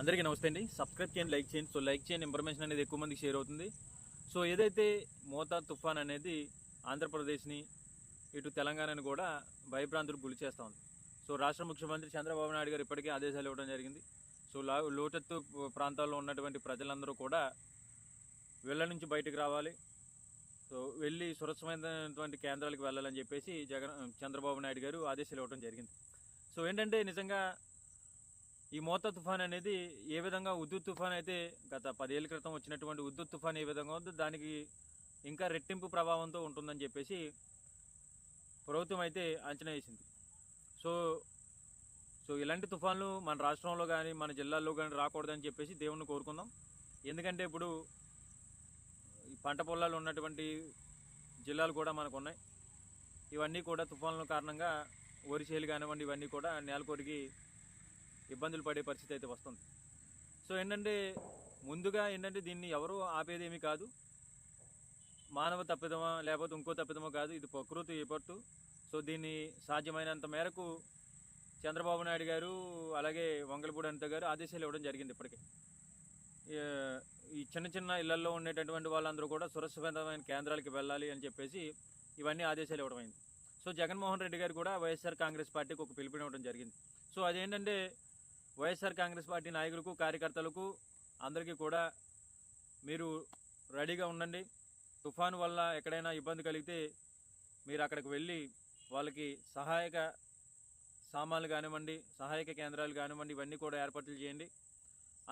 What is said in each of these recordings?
అందరికీ నమస్తే అండి. సబ్స్క్రైబ్ చేయండి లైక్ చేయండి. సో లైక్ చేయండి ఇన్ఫర్మేషన్ అనేది ఎక్కువ మందికి షేర్ అవుతుంది. సో ఏదైతే మోతా తుఫాన్ అనేది ఆంధ్రప్రదేశ్ని ఇటు తెలంగాణని కూడా భయభ్రాంతులకు గురి చేస్తూ ఉంది. సో రాష్ట్ర ముఖ్యమంత్రి చంద్రబాబు నాయుడు గారు ఇప్పటికే ఆదేశాలు ఇవ్వడం జరిగింది. సో లా లోతెత్తు ప్రాంతాల్లో ఉన్నటువంటి ప్రజలందరూ కూడా వెళ్ళ నుంచి బయటకు రావాలి. సో వెళ్ళి సురక్షమైనటువంటి కేంద్రాలకు వెళ్ళాలని చెప్పేసి జగన్ చంద్రబాబు నాయుడు గారు ఆదేశాలు ఇవ్వడం జరిగింది. సో ఏంటంటే నిజంగా ఈ మోత తుఫాన్ అనేది ఏ విధంగా ఉద్యుత్ తుఫాన్ అయితే గత పదేళ్ళ క్రితం వచ్చినటువంటి ఉద్యుత్ తుఫాన్ ఏ విధంగా ఉందో దానికి ఇంకా రెట్టింపు ప్రభావంతో ఉంటుందని చెప్పేసి ప్రభుత్వం అయితే అంచనా వేసింది. సో సో ఇలాంటి తుఫాన్లు మన రాష్ట్రంలో కానీ మన జిల్లాల్లో కానీ రాకూడదని చెప్పేసి దేవుణ్ణి కోరుకుందాం. ఎందుకంటే ఇప్పుడు ఈ పంట పొలాలు ఉన్నటువంటి జిల్లాలు కూడా మనకు ఉన్నాయి. ఇవన్నీ కూడా తుఫాన్ల కారణంగా వరిసేలు కానివ్వండి ఇవన్నీ కూడా నేలకొరిగి ఇబ్బందులు పడే పరిస్థితి అయితే వస్తుంది. సో ఏంటంటే ముందుగా ఏంటంటే దీన్ని ఎవరు ఆపేదేమీ కాదు. మానవ తప్పిదమా లేకపోతే ఇంకో తప్పిదమో కాదు ఇది ప్రకృతి విపత్తు. సో దీన్ని సాధ్యమైనంత మేరకు చంద్రబాబు నాయుడు గారు అలాగే వంగలపూడి అనిత గారు ఆదేశాలు ఇవ్వడం జరిగింది ఇప్పటికే. ఈ- ఈ చిన్న చిన్న ఇళ్ళలో ఉండేటటువంటి వాళ్ళందరూ కూడా సురక్షితమైన కేంద్రాలకి వెళ్ళాలి అని చెప్పేసి ఇవన్నీ ఆదేశాలు ఇవ్వడం అయింది. సో జగన్మోహన్ రెడ్డి గారు కూడా వైఎస్ఆర్ కాంగ్రెస్ పార్టీకి ఒక పిలుపునివ్వడం జరిగింది. సో అదేంటంటే వైఎస్ఆర్ కాంగ్రెస్ పార్టీ నాయకులకు కార్యకర్తలకు అందరికీ కూడా మీరు రెడీగా ఉండండి. తుఫాను వల్ల ఎక్కడైనా ఇబ్బంది కలిగితే మీరు అక్కడికి వెళ్ళి వాళ్ళకి సహాయక సామాన్లు కానివ్వండి సహాయక కేంద్రాలు కానివ్వండి ఇవన్నీ కూడా ఏర్పాట్లు చేయండి.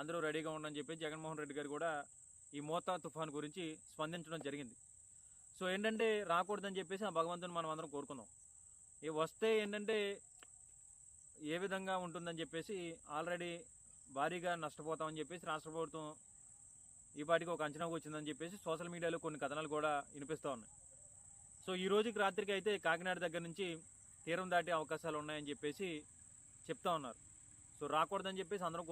అందరూ రెడీగా ఉండని చెప్పి జగన్మోహన్ రెడ్డి గారు కూడా ఈ మోతా తుఫాన్ గురించి స్పందించడం జరిగింది. సో ఏంటంటే రాకూడదని చెప్పేసి ఆ భగవంతుని మనం అందరం కోరుకుందాం. ఈ వస్తే ఏంటంటే ఏ విధంగా ఉంటుందని చెప్పేసి ఆల్రెడీ భారీగా నష్టపోతామని చెప్పేసి రాష్ట్ర ప్రభుత్వం ఈ పాటికి ఒక అంచనాకు వచ్చిందని చెప్పేసి సోషల్ మీడియాలో కొన్ని కథనాలు కూడా వినిపిస్తూ ఉన్నాయి. సో ఈ రోజుకి రాత్రికి అయితే కాకినాడ దగ్గర నుంచి తీరం దాటే అవకాశాలు ఉన్నాయని చెప్పేసి చెప్తా ఉన్నారు. సో రాకూడదని చెప్పేసి అందరం